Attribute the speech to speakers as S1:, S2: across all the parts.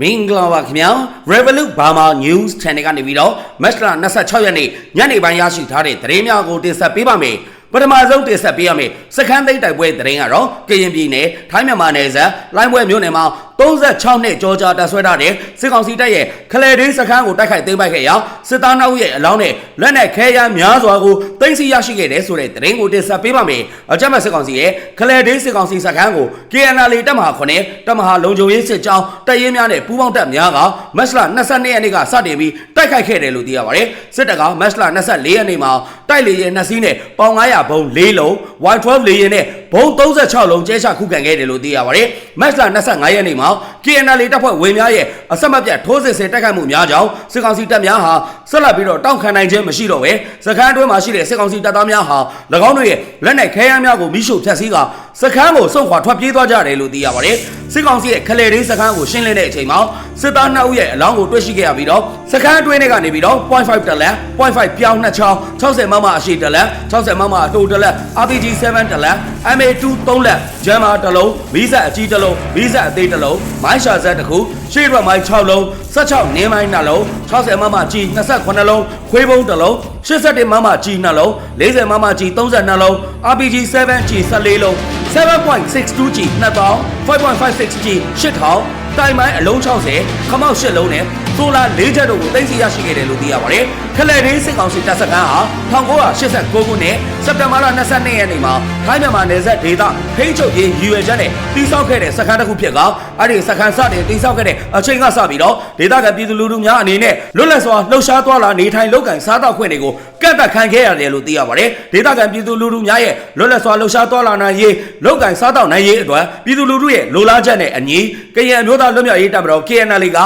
S1: မင်္ဂလာပါခင်ဗျာ Revolut Burma News Channel ကနေပြီးတော့မတ်လ26ရက်နေ့ညနေပိုင်းရရှိထားတဲ့သတင်းများကိုတင်ဆက်ပေးပါမယ်ပထမဆုံးတင်ဆက်ပေးရမယ်စခန်းသိမ်းတိုက်ပွဲသတင်းကတော့ကရင်ပြည်နယ်ထိုင်းမြန်မာနယ်စပ်လိုင်းပွဲမြို့နယ်မှာ36နှစ်ကြောကြာတပ်ဆွဲထားတဲ့စစ်ကောင်စီတပ်ရဲ့ခလဲဒေးစခန်းကိုတိုက်ခိုက်သိမ်းပိုက်ခဲ့ရာစစ်သားနောက်ရဲ့အလောင်းနဲ့လက်နက်ခဲယမ်းများစွာကိုသိမ်းဆည်းရရှိခဲ့တဲ့ဆိုတဲ့သတင်းကိုတင်ဆက်ပေးပါမယ်အကြမ်းဖက်စစ်ကောင်စီရဲ့ခလဲဒေးစစ်ကောင်စီစခန်းကို KNL တပ်မဟာ9တပ်မဟာလုံခြုံရေးစစ်ကြောင်းတပ်ရင်းများနဲ့ပူးပေါင်းတပ်များကမတ်လ22ရက်နေ့ကစတင်ပြီးတိုက်ခိုက်ခဲ့တယ်လို့သိရပါတယ်စစ်တပ်ကမတ်လ24ရက်နေ့မှာတိုက်လေယာဉ်2စီးနဲ့ပေါင်900ဘုံ4လုံး Y12 လေယာဉ်နဲ့ဘုံ36လုံးကျဲချခုခံခဲ့တယ်လို့သိရပါတယ်မတ်လ25ရက်နေ့မှာ KNL တပ်ဖွဲ့ဝင်များရဲ့အဆက်မပြတ်ထိုးစစ်ဆင်တိုက်ခိုက်မှုများကြောင့်စစ်ကောင်စီတပ်များဟာဆက်လက်ပြီးတော့တောင့်ခံနိုင်ခြင်းမရှိတော့ပဲစခန်းအတွင်းမှာရှိတဲ့စစ်ကောင်စီတပ်သားများဟာ၎င်းတို့ရဲ့လက်နက်ခဲယမ်းများကိုမိရှုဖျက်ဆီးကစခန်းကိုစုံခွာထွက်ပြေးသွားကြတယ်လို့သိရပါတယ်စစ်ကောင်စီရဲ့ခလေရင်းစခန်းကိုရှင်းလင်းတဲ့အချိန်မှာစစ်သား2ဦးရဲ့အလောင်းကိုတွေ့ရှိခဲ့ရပြီးတော့စခန်းအတွင်းထဲကနေပြီးတော့0.5တလက်0.5ပြောင်း2ချောင်း60မမအရှိတလက်60မမအတိုတလက် RPG 7တလက် MA2 3လက်ဂျမ်မာတစ်လုံးမီးဆက်အကြီးတစ်လုံးမီးဆက်အသေးတစ်လုံးမိုင်းရှာဇက်တစ်ခုရှေ့ရွက်မိုင်း6လုံး16နင်းမိုင်း2လုံး60မမကြီး28လုံးခွေးပုံးတစ်လုံး81မမကြီး2လုံး40မမကြီး32လုံး RPG 7ကြီး14လုံး 7.62G 2000 5.56G 8000တိုင်မိုင်းအလုံး60ခမောက်8လုံးနဲ့ ဆိုလာ၄ချက်တို့ကိုသိမ်းဆည်းရရှိခဲ့တယ်လို့သိရပါတယ်။ခလက်ရင်းစစ်ကောင်စီတပ်စခန်းဟာ1989ခုနှစ်စက်တင်ဘာလ22ရက်နေ့မှာထိုင်းမြန်မာနယ်စပ်ဒေသဖိတ်ချုပ်ရေးရည်ရွယ်ချက်နဲ့တိစောက်ခဲ့တဲ့စခန်းတစ်ခုဖြစ်ကအဲ့ဒီစခန်းစတင်တိစောက်ခဲ့တဲ့အချိန်ကစပြီးတော့ဒေသခံပြည်သူလူထုများအနေနဲ့လွတ်လပ်စွာလှုပ်ရှားသွားလာနေထိုင်လုပ်ကိုင်စားသောက်ခွင့်တွေကိုကန့်သတ်ခံခဲ့ရတယ်လို့သိရပါတယ်။ဒေသခံပြည်သူလူထုများရဲ့လွတ်လပ်စွာလှုပ်ရှားသွားလာနိုင်ရေးလုပ်ကိုင်စားသောက်နိုင်ရေးအတွက်ပြည်သူလူထုရဲ့လိုလားချက်နဲ့အညီကရင်အမျိုးသားလွတ်မြောက်ရေးတပ်မတော် KNL က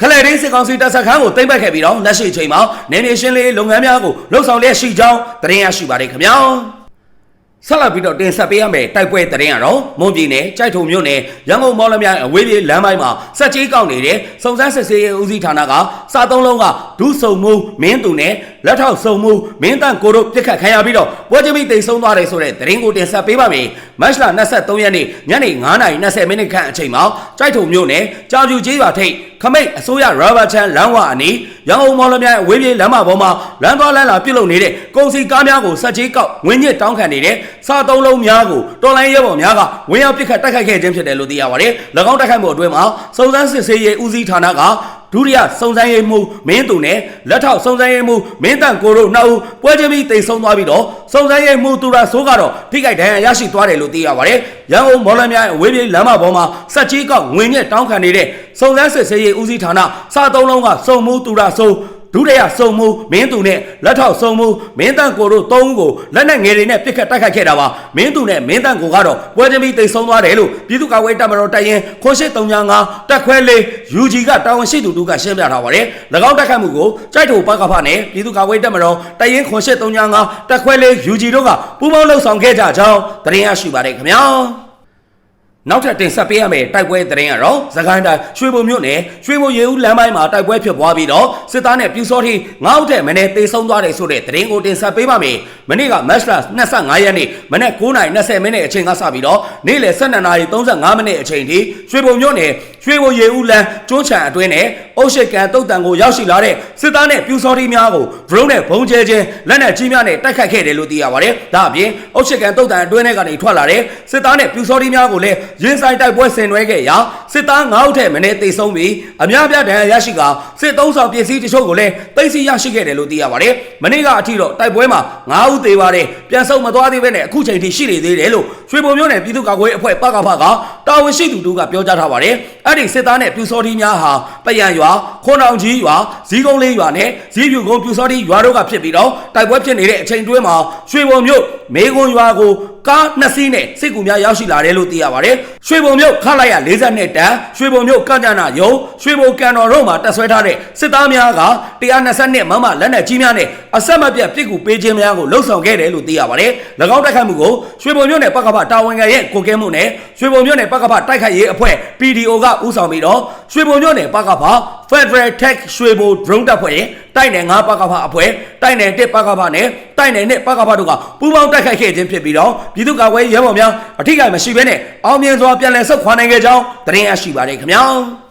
S1: ခလဲရင်းစစ်ကောင်စီတပ်စခန်းကိုသိမ်းပိုက်ခဲ့ပြီးတော့လက်ရှိအချိန်မှာနေမြေရှင်းလေးလုပ်ငန်းများကိုလှုပ်ဆောင်လျက်ရှိကြောင်းသတင်းရရှိပါတယ်ခင်ဗျာဆက်လက်ပြီးတော့တင်ဆက်ပေးရမယ်တိုက်ပွဲသတင်းကတော့မွန်ပြည်နယ်ကြိုက်ထုံမြို့နယ်ရန်ကုန်မော်လမြိုင်အဝေးပြေးလမ်းပိုင်းမှာစက်ကြီးကောက်နေတဲ့စုံစမ်းစစ်ဆေးရေးဦးစီးဌာနကစာသုံးလုံးကဒုစုံမှုမင်းသူနဲ့ လက်ထောက်စုံမှုမင်းတန်ကိုတို့ပြစ်ခတ်ခံရပြီးတော့ပွဲချင်းမိတိတ်ဆုံးသွားတယ်ဆိုတဲ့သတင်းကိုတင်ဆက်ပေးပါမယ်မတ်လ23ရက်နေ့ညနေ9:20မိနစ်ခန့်အချိန်မှာကြိုက်ထုံမြို့နယ်ကြောင်ကျူကျေးရွာထိပ်ခမိတ်အစိုးရရာဘာချန်လမ်းဝအနီးရန်ကုန်မော်လမြိုင်အဝေးပြေးလမ်းမပေါ်မှာလမ်းသွားလမ်းလာပြုတ်လုံနေတဲ့ကုန်စည်ကားများကိုစက်ကြီးကောက်ဝင်းညစ်တောင်းခံနေတဲ့စားသုံးလုံးများကိုတော်လိုင်းရဲဘော်များကဝင်းရောက်ပစ်ခတ်တိုက်ခိုက်ခဲ့ခြင်းဖြစ်တယ်လို့သိရပါတယ်။၎င်းတိုက်ခိုက်မှုအတွင်းမှာစုံစမ်းစစ်ဆေးရေးဦးစီးဌာနက ဒုတိယစုံစမ်းရေးမှူးမင်းသူနဲ့လက်ထောက်စုံစမ်းရေးမှူးမင်းတန်ကိုတို့နှစ်ဦးပွဲချင်းပြီးတိတ်ဆုံးသွားပြီးတော့စုံစမ်းရေးမှူးသူရဆိုးကတော့ထိခိုက်ဒဏ်ရာရရှိသွားတယ်လို့သိရပါတယ်။ရန်ကုန်မော်လမြိုင်အဝေးပြေးလမ်းမပေါ်မှာစက်ကြီးကောက်ငွေညက်တောင်းခံနေတဲ့စုံစမ်းစစ်ဆေးရေးဦးစီးဌာနစာသုံးလုံးကစုံမှုသူရဆိုး ဒုတိယစုံမှုမင်းသူနဲ့လက်ထောက်စုံမှုမင်းတန်ကိုတို့သုံးဦးကိုလက်နက်ငယ်တွေနဲ့ပစ်ခတ်တိုက်ခိုက်ခဲ့တာပါမင်းသူနဲ့မင်းတန်ကိုကတော့ပွဲချင်းပြီးတိတ်ဆုံးသွားတယ်လို့ပြည်သူ့ကာကွယ်တပ်မတော်တပ်ရင်းခွန်ရှိ395တက်ခွဲလေး UG ကတာဝန်ရှိသူတို့ကရှင်းပြထားပါတယ်၎င်းတိုက်ခိုက်မှုကိုကြိုက်တူပကဖနဲ့ပြည်သူ့ကာကွယ်တပ်မတော်တပ်ရင်းခွန်ရှိ395တက်ခွဲလေး UG တို့ကပူးပေါင်းလှုပ်ဆောင်ခဲ့ကြကြောင်းသတင်းရရှိပါတယ်ခင်ဗျာ နောက်ထပ်တင်ဆက်ပေးရမယ့်တိုက်ပွဲသတင်းကတော့သခိုင်းတိုင်းရွှေဘုံမြို့နယ်ရွှေဘုံရေဦးလမ်းပိုင်းမှာတိုက်ပွဲဖြစ်ပွားပြီးတော့စစ်သားနဲ့ပြူစောထိငေါ့တဲ့မနေ့တေဆုံးသွားတယ်ဆိုတဲ့သတင်းကိုတင်ဆက်ပေးပါမယ်။မနေ့ကမတ်လ25ရက်နေ့မနေ့9:20မိနစ်အချိန်ကစပြီးတော့နေ့လယ်12:35မိနစ်အချိန်ထိရွှေဘုံမြို့နယ် ရွှေဘုံရေဦးလမ်းကျွန်းချံအတွင်းနဲ့အုတ်ရှိကန်တုတ်တန်ကိုရောက်ရှိလာတဲ့စစ်သားနဲ့ပြူစောထိများကိုဒရုန်းနဲ့ဘုံကျဲခြင်းလက်နက်ကြီးများနဲ့တိုက်ခတ်ခဲ့တယ်လို့သိရပါတယ်။ဒါအပြင်အုတ်ရှိကန်တုတ်တန်အတွင်းထဲကနေထွက်လာတဲ့စစ်သားနဲ့ပြူစောထိများကိုလည်းရင်ဆိုင်တိုက်ပွဲဆင်နွှဲခဲ့ရာစစ်သား9ဦးထက်မင်းတေဆုံးပြီးအများပြဒဏ်ရာရရှိကစစ်သုံးဆောင်ပစ္စည်းတချို့ကိုလည်းသိမ်းဆည်းရရှိခဲ့တယ်လို့သိရပါတယ်။မနေ့ကအထိတော့တိုက်ပွဲမှာ9ဦးသေပါတယ်။ပြန်ဆုတ်မသွားသေးဘဲနဲ့အခုချိန်ထိရှိနေသေးတယ်လို့ရွှေဘုံမျိုးနယ်ပြည်သူ့ကာကွယ်အဖွဲ့ပကဖကတာဝန်ရှိသူတို့ကပြောကြားထားပါတယ်။အဲ့ဒီစစ်သားနဲ့ပြူစောတီများဟာပယံရွာခွန်အောင်ကြီးရွာဇီးကုန်းလေးရွာနဲ့ဇီးပြူကုန်းပြူစောတီရွာတို့ကဖြစ်ပြီးတော့တိုက်ပွဲဖြစ်နေတဲ့အချိန်တွင်းမှာရွှေဘုံမျိုးမေကွန်ရွာကို ကားနှစ်စီးနဲ့စစ်ကူများရောက်ရှိလာတယ်လို့သိရပါတယ်။ရွှေဘုံမြို့ခလိုက်ရ42တန်းရွှေဘုံမြို့ကန့်ကြနာယုံရွှေဘုံကန်တော်တို့မှာတက်ဆွဲထားတဲ့စစ်သားများက122မမလက်နက်ကြီးများနဲ့အဆက်မပြတ်ပစ်ကူပေးခြင်းများကိုလှုပ်ဆောင်ခဲ့တယ်လို့သိရပါတယ်။၎င်းတိုက်ခိုက်မှုကိုရွှေဘုံမြို့နယ်ပကဖတာဝန်ခံရဲ့ကိုကဲမှုနဲ့ရွှေဘုံမြို့နယ်ပကဖတိုက်ခိုက်ရေးအဖွဲ့ PDO ကဦးဆောင်ပြီးတော့ရွှေဘုံမြို့နယ်ပကဖ Federal Tech ရွှေဘုံ drone တပ်ဖွဲ့ရဲ့တိုက်နယ်9ပကဖအဖွဲ့တိုက်နယ်1ပကဖနဲ့တိုက်နယ်2ပကဖတို့ကပူးပေါင်းတိုက်ခိုက်ခဲ့ခြင်းဖြစ်ပြီးတော့ပြည်သူ့ကာကွယ်ရေးရဲဘော်များအထိကိမရှိဘဲနဲ့အောင်မြင်စွာပြန်လည်ဆုတ်ခွာနိုင်ခဲ့ကြောင်းသတင်းရရှိပါတယ်ခင်ဗျာ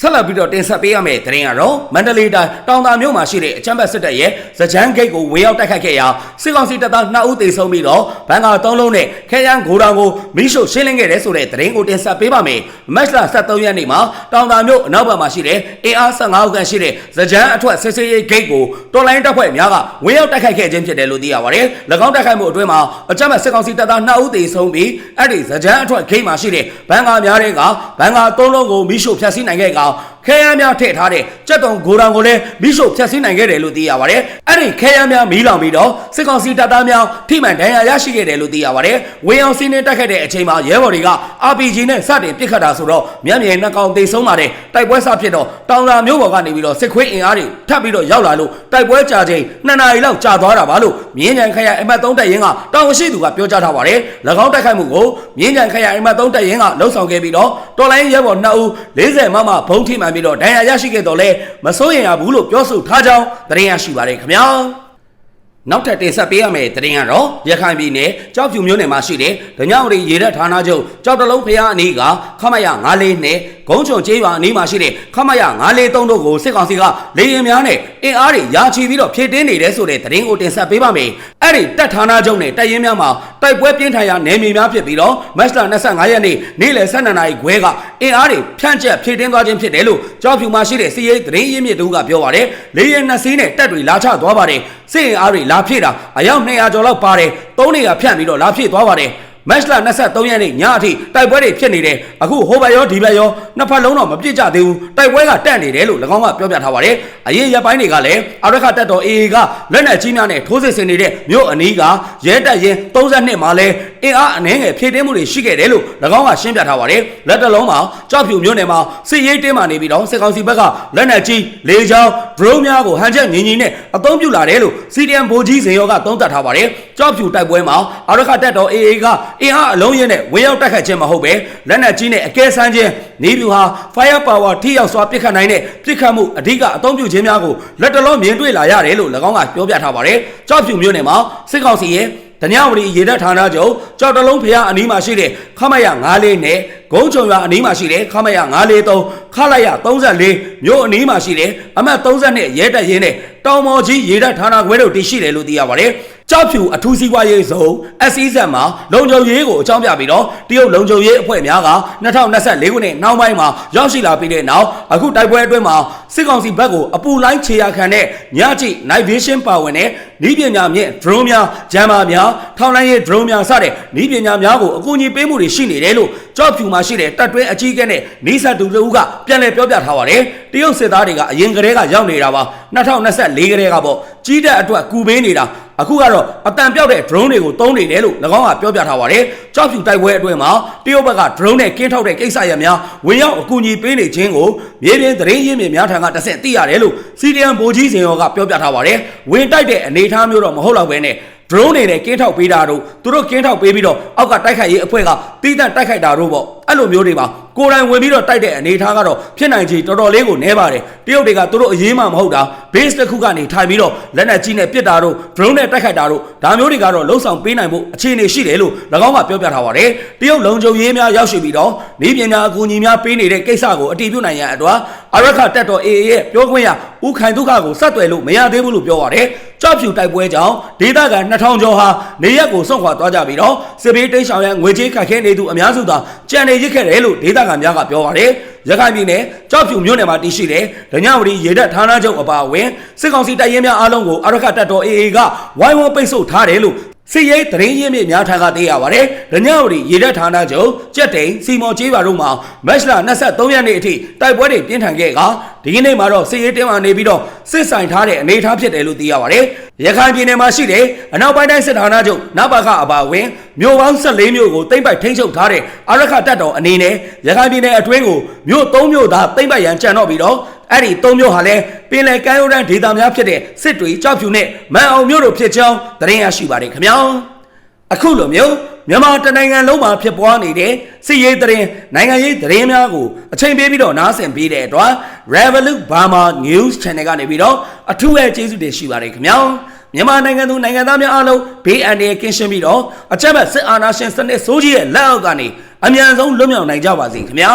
S1: ဆက်လက်ပြီးတော့တင်ဆက်ပေးရမယ့်သတင်းကတော့မန္တလေးတိုင်းတောင်သာမြို့မှာရှိတဲ့အချမ်းဘတ်စစ်တပ်ရဲ့စကြမ်းဂိတ်ကိုဝင်ရောက်တိုက်ခတ်ခဲ့ရာစစ်ကောင်စီတပ်သား2ဦးသေဆုံးပြီးတော့ဘန်ကာ3လုံးနဲ့ခဲယမ်းဂိုဒေါင်ကိုမိရှုရှင်းလင်းခဲ့တဲ့ဆိုတဲ့သတင်းကိုတင်ဆက်ပေးပါမယ်။မတ်လ23ရက်နေ့မှာတောင်သာမြို့အနောက်ဘက်မှာရှိတဲ့အင်အား15ဦးခန့်ရှိတဲ့စကြမ်းအထွတ်စစ်စေးရေးဂိတ်ကိုတော်လိုင်းတပ်ဖွဲ့များကဝင်ရောက်တိုက်ခိုက်ခဲ့ခြင်းဖြစ်တယ်လို့သိရပါတယ်။၎င်းတိုက်ခိုက်မှုအတွင်းမှာအချမ်းဘတ်စစ်ကောင်စီတပ်သား2ဦးသေဆုံးပြီးအဲ့ဒီစကြမ်းအထွတ်ဂိတ်မှာရှိတဲ့ဘန်ကာများတွေကဘန်ကာ3လုံးကိုမိရှုဖျက်ဆီးနိုင်ခဲ့ကောင် ခဲယမ်းများထည့်ထားတဲ့ကြက်တုံဂိုဒေါင်ကိုလည်းမိရှုဖျက်ဆီးနိုင်ခဲ့တယ်လို့သိရပါတယ်။အဲ့ဒီခဲယမ်းများမီးလောင်ပြီးတော့စစ်ကောင်စီတပ်သားများထိမှန်ဒဏ်ရာရရှိခဲ့တယ်လို့သိရပါတယ်။ဝေအောင်စီးနှင်းတက်ခဲ့တဲ့အချိန်မှာရဲဘော်တွေက RPG နဲ့စတင်ပစ်ခတ်တာဆိုတော့မျက်မြင်နှကောင်သေဆုံးပါတယ်။တိုက်ပွဲစဖြစ်တော့တောင်သာမျိုးပေါ်ကနေပြီးတော့စစ်ခွေးအင်အားတွေထပ်ပြီးတော့ရောက်လာလို့တိုက်ပွဲကြာချိန်2နာရီလောက်ကြာသွားတာပါလို့မြင်းကြံခရိုင်အမှတ်3တပ်ရင်းကတောင်ရှိသူကပြောကြားထားပါတယ်။၎င်းတိုက်ခိုက်မှုကိုမြင်းကြံခရိုင်အမှတ်3တပ်ရင်းကလှုပ်ဆောင်ခဲ့ပြီးတော့တော်လိုင်းရဲဘော်2ဦး40မမဘုံထိမှန်ပြီးတော့ဒဏ်ရာရရှိခဲ့တော့လဲမစိုးရင်ရဘူးလို့ပြောဆိုထားကြောင်းသတင်းရရှိပါတယ်ခင်ဗျာနောက်ထပ်တင်ဆက်ပေးရမယ့်သတင်းကတော့ရခိုင်ပြည်နယ်ကြောက်ဖြူမြို့နယ်မှာရှိတဲ့ဒညဝရီရေတပ်ဌာနချုပ်ကြောက်တလုံးဖျားအနီးကခမရ94နဲ့ဂုံးချုံကျေးရွာအနီးမှာရှိတဲ့ခမရ943တို့ကိုစစ်ကောင်စီကလေရင်များနဲ့အင်အားတွေရာချီပြီးတော့ဖြည့်တင်းနေတယ်ဆိုတဲ့သတင်းကိုတင်ဆက်ပေးပါမယ်။အဲ့ဒီတပ်ဌာနချုပ်နဲ့တပ်ရင်းများမှာတိုက်ပွဲပြင်းထန်ရာနယ်မြေများဖြစ်ပြီးတော့မတ်လ25ရက်နေ့နေ့လယ်12နာရီခွဲကအင်အားတွေဖြန့်ကျက်ဖြည့်တင်းသွားခြင်းဖြစ်တယ်လို့ကြောက်ဖြူမှာရှိတဲ့စီးရိတ်သတင်းရင်းမြစ်တူကပြောပါတယ်။လေရင်နှစ်စီးနဲ့တပ်တွေလာချသွားပါတယ်။စစ်အင်အားတွေလာဖြည့်တာအယောက်200ကျော်လောက်ပါတယ်။သုံးနေရဖြန့်ပြီးတော့လာဖြည့်သွားပါတယ်။ မတ်လ23ရက်နေ့ညအထိတိုက်ပွဲတွေဖြစ်နေတယ်အခုဟိုဘက်ရောဒီဘက်ရောနှစ်ဖက်လုံးတော့မပြစ်ကြသေးဘူးတိုက်ပွဲကတက်နေတယ်လို့၎င်းကပြောပြထားပါတယ်အရင်ရက်ပိုင်းတွေကလည်းအရခတက်တော် AA ကလက်နက်ကြီးများနဲ့ထိုးစစ်ဆင်နေတဲ့မြို့အနီးကရဲတပ်ရင်32မှာလဲအင်အားအနှဲငယ်ဖြည့်တင်းမှုတွေရှိခဲ့တယ်လို့၎င်းကရှင်းပြထားပါတယ်လက်တလုံးမှာကြောက်ဖြူမြို့နယ်မှာစစ်ရေးတင်းမာနေပြီးတော့စစ်ကောင်စီဘက်ကလက်နက်ကြီးလေကြောင်း drone များကိုဟန်ချက်ငင်းငင်းနဲ့အသုံးပြုလာတယ်လို့ CDM ဗိုလ်ကြီးဇင်ရောကသုံးသပ်ထားပါတယ်ကြောက်ဖြူတိုက်ပွဲမှာအရခတက်တော် AA ကအင်အားအလုံးရင်းနဲ့ဝင်ရောက်တိုက်ခတ်ခြင်းမဟုတ်ပဲလက်နက်ကြီးနဲ့အကဲဆန်းခြင်းနေပြူဟာ fire power ထိရောက်စွာပစ်ခတ်နိုင်တဲ့ပစ်ခတ်မှုအဓိကအသုံးပြုခြင်းများကိုလက်တလုံးမြင်တွေ့လာရတယ်လို့၎င်းကပြောပြထားပါတယ်ကြောက်ဖြူမြို့နယ်မှာစစ်ကောင်စီရဲ့တညဝရီရေတပ်ဌာနချုပ်ကြောက်တလုံးဖျားအနီးမှာရှိတဲ့ခမရ94နဲ့ဂုံးချုံရွာအနီးမှာရှိတဲ့ခမရ943ခလိုက်ရ34မြို့အနီးမှာရှိတဲ့အမှတ်32ရဲတပ်ရင်းနဲ့ တောင်မော်ကြီးရေတပ်ဌာနခွဲတို့တည်ရှိတယ်လို့သိရပါတယ်ကြောက်ဖြူအထူးစီးပွားရေးဇုံ SEZ မှာလုံခြုံရေးကိုအကြောင်းပြပြီးတော့တရုတ်လုံခြုံရေးအဖွဲ့များက2024ခုနှစ်နောက်ပိုင်းမှာရောက်ရှိလာပြီးတဲ့နောက်အခုတိုက်ပွဲအတွင်းမှာစစ်ကောင်စီဘက်ကိုအပူလိုင်းခြေရခံတဲ့ညကြည့် night vision ပါဝင်တဲ့ဤပညာမြင့် drone များဂျမ်မာများထောင်လိုင်းရေး drone များစတဲ့ဤပညာများကိုအကူအညီပေးမှုတွေရှိနေတယ်လို့ကြောက်ဖြူမှာရှိတဲ့တပ်တွင်းအကြီးအကဲနဲ့နီးစပ်သူတို့ကပြန်လည်ပြောပြထားပါတယ်တရုတ်စစ်သားတွေကအရင်ကတည်းကရောက်နေတာပါ2024ကတည်းကပေါ့ကြီးတဲ့အတွက်ကူပေးနေတာအခုကတော့အတန်ပြောက်တဲ့ drone တွေကိုသုံးနေတယ်လို့၎င်းကပြောပြထားပါတယ်။ကြောက်ဖြူတိုက်ပွဲအတွင်းမှာတရုတ်ဘက်က drone နဲ့ကင်းထောက်တဲ့ကိစ္စရပ်များဝင်ရောက်အကူအညီပေးနေခြင်းကိုမြေပြင်သတင်းရင်းမြစ်များထံကတဆင့်သိရတယ်လို့စီဒီအမ်ဗိုလ်ကြီးစင်ရောကပြောပြထားပါတယ်။ဝင်တိုက်တဲ့အနေအထားမျိုးတော့မဟုတ်တော့ဘဲနဲ့ drone တွေနဲ့ကင်းထောက်ပေးတာတို့သူတို့ကင်းထောက်ပေးပြီးတော့အောက်ကတိုက်ခိုက်ရေးအဖွဲ့ကတီးတန့်တိုက်ခိုက်တာတို့ပေါ့အဲ့လိုမျိုးတွေပါကိုယ်တိုင်ဝင်ပြီးတော့တိုက်တဲ့အနေအထားကတော့ဖြစ်နိုင်ချေတော်တော်လေးကိုနည်းပါတယ်တရုတ်တွေကသူတို့အရေးမှမဟုတ်တာ base တစ်ခုကနေထိုင်ပြီးတော့လက်နက်ကြီးနဲ့ပစ်တာတို့ drone နဲ့တိုက်ခိုက်တာတို့ဒါမျိုးတွေကတော့လှုံ့ဆော်ပေးနိုင်ဖို့အခြေအနေရှိတယ်လို့၎င်းကပြောပြထားပါတယ်တရုတ်လုံခြုံရေးများရောက်ရှိပြီးတော့နေပညာအကူအညီများပေးနေတဲ့ကိစ္စကိုအတည်ပြုနိုင်ရန်အတွက်အရခတက်တော် AA ရဲ့ပြောခွင့်ရဦးခိုင်ဒုက္ခကိုဆက်သွယ်လို့မရသေးဘူးလို့ပြောပါတယ်ကြောက်ဖြူတိုက်ပွဲကြောင့်ဒေသခံ2000ကျော်ဟာနေရက်ကိုစွန့်ခွာသွားကြပြီးတော့စစ်ဘေးတိတ်ဆောင်ရန်ငွေကြေးခတ်ခဲနေသူအများစုသာကြံနေရစ်ခဲ့တယ်လို့ဒေသခံများကပြောပါတယ်ရခိုင်ပြည်နယ်ကြောက်ဖြူမြို့နယ်မှာတည်ရှိတဲ့ဒညဝရီရေတပ်ဌာနချုပ်အပါအဝင်စစ်ကောင်စီတပ်ရင်းများအားလုံးကိုအရခတက်တော် AA ကဝိုင်းဝန်းပိတ်ဆို့ထားတယ်လို့ စစ်ရေးသတင်းရင်းမြစ်များထံကသိရပါတယ်။ဒညဝရီရေတပ်ဌာနချုပ်ကြက်တိန်စီမော်ကျေးရွာတို့မှာမတ်လ23ရက်နေ့အထိတိုက်ပွဲတွေပြင်းထန်ခဲ့ကဒီကနေ့မှာတော့စစ်ရေးတင်းမာနေပြီးတော့စစ်ဆိုင်ထားတဲ့အနေအထားဖြစ်တယ်လို့သိရပါတယ်။ရခိုင်ပြည်နယ်မှာရှိတဲ့အနောက်ပိုင်းတိုင်းစစ်ဌာနချုပ်နဘကအပါအဝင်မြို့ပေါင်း14မြို့ကိုတိမ့်ပိုက်ထိန်းချုပ်ထားတဲ့အရခတပ်တော်အနေနဲ့ရခိုင်ပြည်နယ်အတွင်းကိုမြို့3မြို့သာတိမ့်ပိုက်ရန်ကြံတော့ပြီးတော့ အဲ့ဒီ၃မြို့ဟာလည်းပင်လယ်ကမ်းရိုးတန်းဒေသများဖြစ်တဲ့စစ်တွေကြောက်ဖြူနဲ့မန်အောင်မြို့တို့ဖြစ်ကြောင်းသတင်းရရှိပါတယ်ခင်ဗျာအခုလိုမျိုးမြန်မာတနိုင်ငံလုံးမှာဖြစ်ပွားနေတဲ့စစ်ရေးသတင်းနိုင်ငံရေးသတင်းများကိုအချိန်ပေးပြီးတော့နားဆင်ပေးတဲ့အတွက် Revolut Burma News Channel ကနေပြီးတော့အထူးပဲကျေးဇူးတင်ရှိပါတယ်ခင်ဗျာမြန်မာနိုင်ငံသူနိုင်ငံသားများအားလုံးဘေးအန္တရာယ်ကင်းရှင်းပြီးတော့အကြမ်းဖက်စစ်အာဏာရှင်စနစ်ဆိုးကြီးရဲ့လက်အောက်ကနေအမြန်ဆုံးလွတ်မြောက်နိုင်ကြပါစေခင်ဗျာ